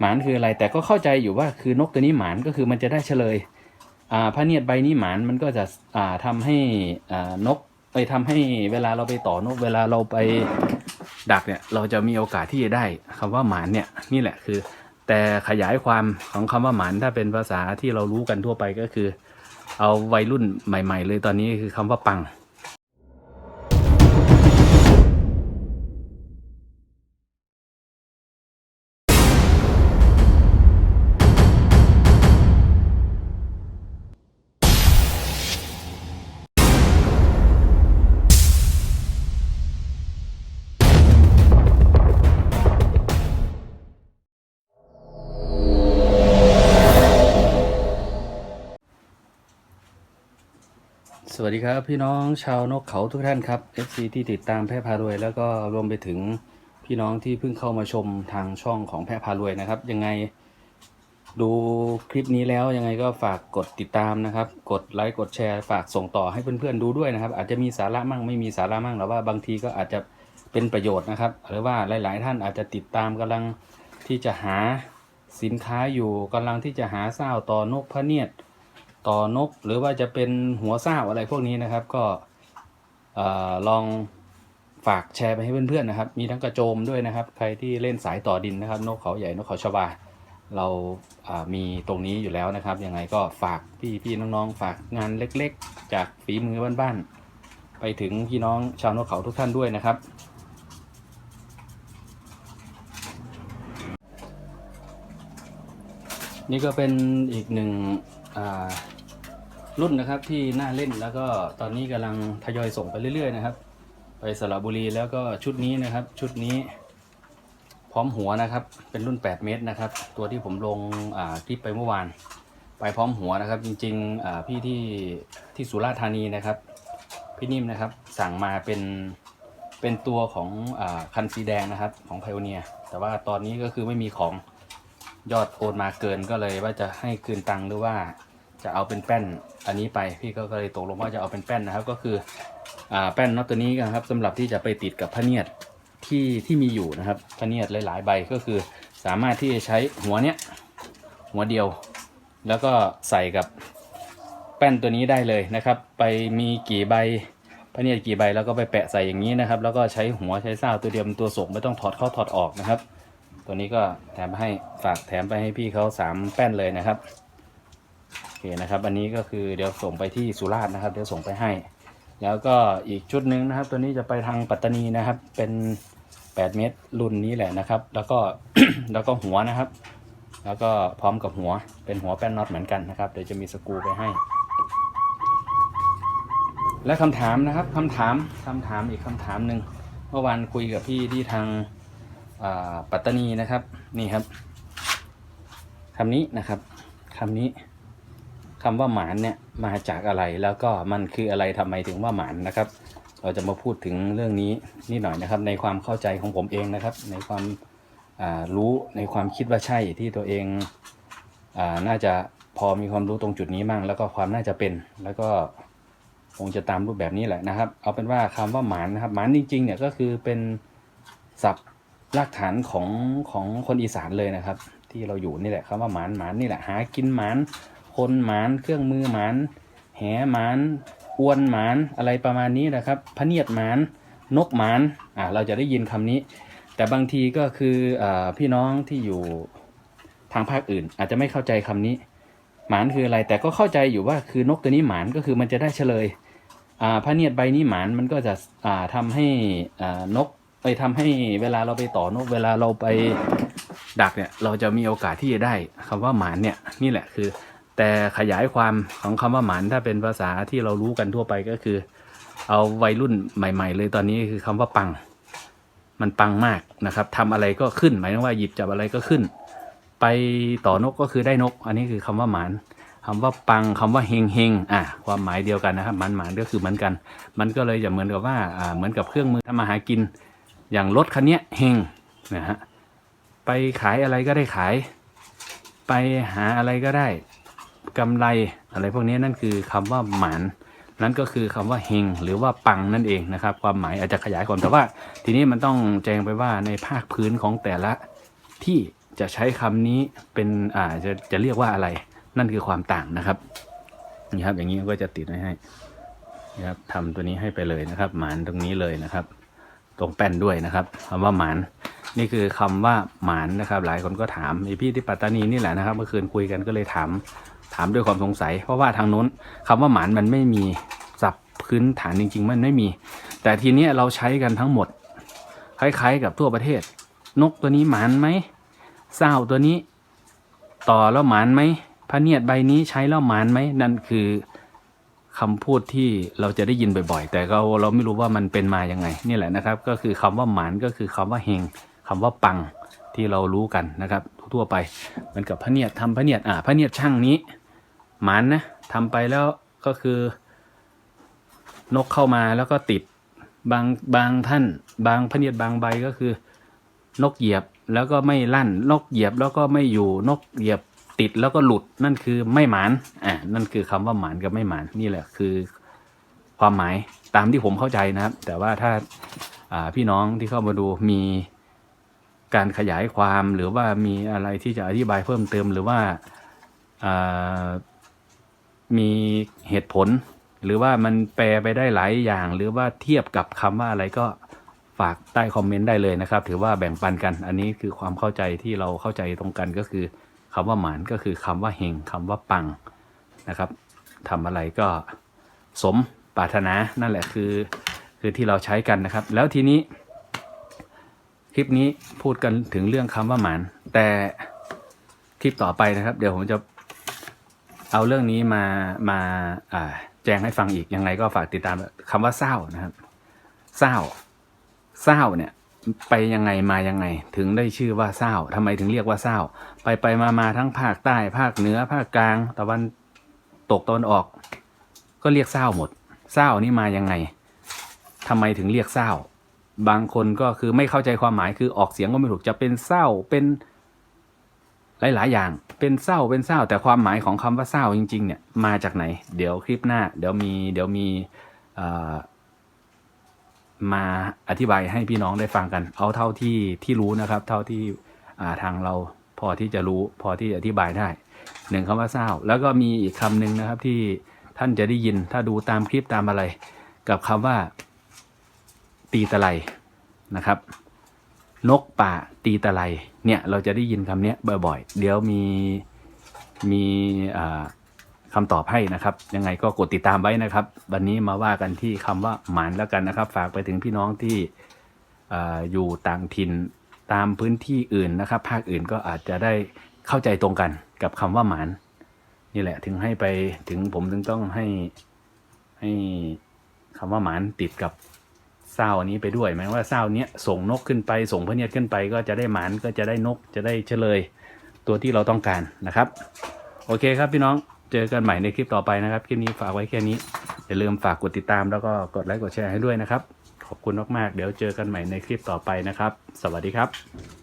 หมานคืออะไรแต่ก็เข้าใจอยู่ว่าคือนกตัวนี้หมานก็คือมันจะได้เฉลยอ่าพระเนียดใบนี้หมานมันก็จะอ่าทำให้อ่านกไปทำให้เวลาเราไปต่อนกเวลาเราไปดักเนี่ยเราจะมีโอกาสที่จะได้คำว่าหมานเนี่ยนี่แหละคือ แต่ขยายความของคำว่าหมานถ้าเป็นภาษาที่เรารู้กันทั่วไปก็คือ เอาวัยรุ่นใหม่ ๆ เลยตอนนี้คือคำว่าปัง วัสดีครับ พี่น้องชาวนกเขาทุกท่านครับ FC ที่ติดตามแพะพารวย แล้วก็รวมไปถึงพี่น้องที่เพิ่งเข้ามาชมทางช่องของแพะพารวยนะครับ ยังไงดูคลิปนี้แล้วยังไงก็ฝากกดติดตามนะครับ กดไลค์กดแชร์ฝากส่งต่อให้เพื่อนๆดูด้วยนะครับ อาจจะมีสาระมั่งไม่มีสาระมั่งหรือว่าบางทีก็อาจจะเป็นประโยชน์นะครับ หรือว่าหลาย ๆ ท่านอาจจะติดตามกำลังที่จะหาสินค้าอยู่กำลังที่จะหาเศร้าต่อนกพระเนียด ต่อนกหรือว่าจะเป็นหัวเศร้าอะไรพวกนี้นะครับ ก็ลองฝากแชร์ไปให้เพื่อนๆนะครับ มีทั้งกระโจมด้วยนะครับ ใครที่เล่นสายต่อดินนะครับ นกเขาใหญ่นกเขาชวาเราามีตรงนี้อยู่แล้วนะครับ ยังไงก็ฝากพี่พี่น้องๆ ฝากงานเล็กๆ จากฝีมือบ้านๆ ไปถึงพี่น้องชาวนกเขาทุกท่านด้วยนะครับ นี่ก็เป็นอีกหนึ่ง รุ่นนะครับที่น่าเล่นแล้วก็ตอนนี้กำลังทยอยส่งไปเรื่อยๆนะครับ ไปสระบุรีแล้วก็ชุดนี้นะครับ ชุดนี้ พร้อมหัวนะครับ เป็นรุ่น 8 เมตรนะครับ ตัวที่ผมลงคลิปไปเมื่อวาน ไปพร้อมหัวนะครับ จริงๆพี่ที่ที่สุราษฎร์ธานีนะครับ พี่นิ่มนะครับ สั่งมาเป็นเป็นตัวของอคันสีแดงนะครับของไพโอเนียแต่ว่าตอนนี้ก็คือไม่มีของยอดโอนมาเกินก็เลยว่าจะให้คืนตังค์หรือว่า จะเอาเป็นแป้นอันนี้ไปพี่ก็เลยตกลงว่าจะเอาเป็นแป้นนะครับ ก็คืออ่าแป้นน็อตตัวนี้นะครับสำหรับที่จะไปติดกับพระเนียดที่ที่มีอยู่นะครับพระเนียดหลาย ๆ ใบก็คือ สามารถที่จะใช้หัวเนี้ยหัวเดียว แล้วก็ใส่กับแป้นตัวนี้ได้เลยนะครับ ไปมีกี่ใบพระเนียดกี่ใบแล้วก็ไปแปะใส่อย่างนี้นะครับ แล้วก็ใช้หัวใช้เส้าตัวเดียวตัวส่งไม่ต้องถอดเข้าถอดออกนะครับ ตัวนี้ก็แถมให้ฝากแถมไปให้พี่เขาสามแป้นเลยนะครับ เคนะครับ อันนี้ก็คือเดี๋ยวส่งไปที่สุราษฎร์นะครับ เดี๋ยวส่งไปให้ แล้วก็อีกชุดหนึ่งนะครับ ตัวนี้จะไปทางปัตตานีนะครับ เป็น8เมตรรุ่นนี้แหละนะครับ แล้วก็แล้วก็หัวนะครับ แล้วก็พร้อมกับหัวเป็นหัวแป้นน็อตเหมือนกันนะครับ เดี๋ยวจะมีสกูไปให้ และคำถามนะครับคำถามคำถามอีกคำถามหนึ่งเมื่อวานคุยกับพี่ที่ทางปัตตานีนะครับ นี่ครับคำนี้นะครับคำนี้ คำว่าหมานเนี่ยมาจากอะไรแล้วก็มันคืออะไรทำไมถึงว่าหมานนะครับ เราจะมาพูดถึงเรื่องนี้นิดหน่อยนะครับ ในความเข้าใจของผมเองนะครับ ในความารู้ในความคิดว่าใช่ที่ตัวเองอน่าจะพอมีความรู้ตรงจุดนี้มั่ง แล้วก็ความน่าจะเป็นแล้วก็คงจะตามรูปแบบนี้แหละนะครับ เอาเป็นว่าคำว่าหมานนะครับหมานจริงๆเนี่ยก็คือเป็นศัพท์รากฐานของของคนอีสานเลยนะครับ ที่เราอยู่นี่แหละคำว่าหมานหมานนี่แหละหากินหมาน คนหมาน เครื่องมือหมาน แหหมาน อวนหมาน อะไรประมาณนี้นะครับพะเนียดหมาน นกหมาน อ่า เราจะได้ยินคำนี้ แต่บางทีก็คืออพี่น้องที่อยู่ทางภาคอื่น อาจจะไม่เข้าใจคำนี้ หมานคืออะไร แต่ก็เข้าใจอยู่ว่าคือนกตัวนี้หมานก็คือมันจะได้เฉลย อ่าพระเนียดใบนี้หมานมันก็จะอ่าทำให้อ่านกไปทำให้เวลาเราไปต่อนกเวลาเราไปดักเนี่ย เราจะมีโอกาสที่จะได้คำว่าหมานเนี่ย นี่แหละคือ แต่ขยายความของคำว่าหมานถ้าเป็นภาษาที่เรารู้กันทั่วไปก็คือ เอาวัยรุ่นใหม่ ๆ เลยตอนนี้คือคำว่าปัง มันปังมากนะครับทำอะไรก็ขึ้น หมายถึงว่าหยิบจับอะไรก็ขึ้น ไปต่อนกก็คือได้นก อันนี้คือคำว่าหมานคำว่าปังคำว่าเฮงเฮงอะความหมายเดียวกันนะครับหมานหมานก็คือเหมือนกัน มันก็เลยจะเหมือนกับว่าอ่าเหมือนกับเครื่องมือทำมาหากิน อย่างรถคันนี้เฮงนะฮะไปขายอะไรก็ได้ขาย ไปหาอะไรก็ได้ กำไรอะไรพวกนี้นั่นคือคำว่าหมานนั่นก็คือคำว่าเฮงหรือว่าปังนั่นเองนะครับ ความหมายอาจจะขยายความแต่ว่า ทีนี้มันต้องแจ้งไปว่าในภาคพื้นของแต่ละที่จะใช้คำนี้เป็นอ่าจะจะเรียกว่าอะไร นั่นคือความต่างนะครับนี่ครับ อย่างนี้ก็จะติดไว้ให้นี่ครับทำตัวนี้ให้ไปเลยนะครับ หมานตรงนี้เลยนะครับ ตรงแป้นด้วยนะครับคำว่าหมานนี่คือคำว่าหมานนะครับ หลายคนก็ถามไอพี่ที่ปัตตานีนี่แหละนะครับ เมื่อคืนคุยกันก็เลยถามามด้วยความสงสัย เพราะว่าทางโน้นคำว่าหมานมันไม่มีศัพท์พื้นฐานจริง ๆ มันไม่มี แต่ทีนี้เราใช้กันทั้งหมด คล้าย ๆ กับทั่วประเทศ นกตัวนี้หมานไหมเศร้าตัวนี้ ต่อแล้วหมานไหมพระเนียดใบนี้ใช้แล้วหมานไหมนั่นคือคำพูดที่เราจะได้ยินบ่อยๆ แต่ก็เราไม่รู้ว่ามันเป็นมาอยังไง นี่แหละนะครับ ก็คือคำว่าหมานก็คือคำว่าเฮงคำว่าปังที่เรารู้กันนะครับ ทั่วไปเหมือนกับพระเนียดทำพระเนียดอ่าพระเนียดช่างนี้ หมานนะทำไปแล้วก็คือนกเข้ามาแล้วก็ติดบางบางท่าน บางพเนียดบางใบก็คือ นกเหยียบแล้วก็ไม่ลั่น นกเหยียบแล้วก็ไม่อยู่นกเหยียบติดแล้วก็หลุดนั่นคือไม่หมานอ่านั่นคือคำว่าหมานกับไม่หมานนี่แหละคือความหมายตามที่ผมเข้าใจนะครับ แต่ว่าถ้าพี่น้องที่เข้ามาดูมีการขยายความหรือว่ามีอะไรที่จะอธิบายเพิ่มเติมหรือว่าอ่า มีเหตุผล หรือว่ามันแปลไปได้หลายอย่าง หรือว่าเทียบกับคำว่าอะไรก็ฝากใต้คอมเมนต์ได้เลยนะครับ ถือว่าแบ่งปันกัน อันนี้คือความเข้าใจที่เราเข้าใจตรงกันก็คือคำว่าหมานก็คือคำว่าเฮงคำว่าปังนะครับทำอะไรก็สมปรารถนานั่นแหละคือคือที่เราใช้กันนะครับ แล้วทีนี้ คลิปนี้พูดกันถึงเรื่องคำว่าหมาน แต่คลิปต่อไปนะครับ เดี๋ยวผมจะ เอาเรื่องนี้มามาแจ้งให้ฟังอีกยังไงก็ฝากติดตามคำว่าเศร้านะครับเศร้าเศร้าเนี่ยไปยังไงมายังไง ถึงได้ชื่อว่าเศร้าทำไมถึงเรียกว่าเศร้า ไปไปมามาทั้งภาคใต้ ภาคเหนือภาคกลาง ตะวันตกตะวันออก ก็เรียกเศร้าหมดเศร้านี่มายังไงทำไมถึงเรียกเศร้า บางคนก็คือไม่เข้าใจความหมายคือออกเสียงก็ไม่ถูกจะเป็นเศร้าเป็น หลาย ๆ อย่างเป็นเศร้าเป็นเศร้า แต่ความหมายของคำว่าเศร้าจริง ๆ เนี่ยมาจากไหน เดี๋ยวคลิปหน้า เดี๋ยวมีเดี๋ยวมีมาอธิบายให้พี่น้องได้ฟังกัน เอาเท่าที่ที่รู้นะครับ เท่าที่ทางเราพอที่จะรู้พอที่จะอธิบายได้หนึ่งคำว่าเศร้า แล้วก็มีอีกคำหนึ่งนะครับที่ท่านจะได้ยินถ้าดูตามคลิปตามอะไร กับคำว่าตีตะไลนะครับ นกป่าตีตะไลเนี่ยเราจะได้ยินคำนี้บ่อยๆ เดี๋ยวมีมีคำตอบให้นะครับ ยังไงก็กดติดตามไว้นะครับ วันนี้มาว่ากันที่คำว่าหมานแล้วกันนะครับ ฝากไปถึงพี่น้องที่ออยู่ต่างถิ่นตามพื้นที่อื่นนะครับ ภาคอื่นก็อาจจะได้เข้าใจตรงกันกับคำว่าหมานนี่แหละถึงให้ไปถึงผมถึงต้องให้ให้คำว่าหมานติดกับ เศร้านี้ไปด้วยหมายว่าเศร้าเนี้ยส่งนกขึ้นไป ส่งพเนียดขึ้นไป ก็จะได้หมานก็จะได้นกจะได้เฉลย ตัวที่เราต้องการนะครับ โอเคครับพี่น้องเจอกันใหม่ในคลิปต่อไปนะครับ คลิปนี้ฝากไว้แค่นี้ อย่าลืมฝากกดติดตามแล้วก็กดไลค์กดแชร์ให้ด้วยนะครับ ขอบคุณมากๆ เดี๋ยวเจอกันใหม่ในคลิปต่อไปนะครับ สวัสดีครับ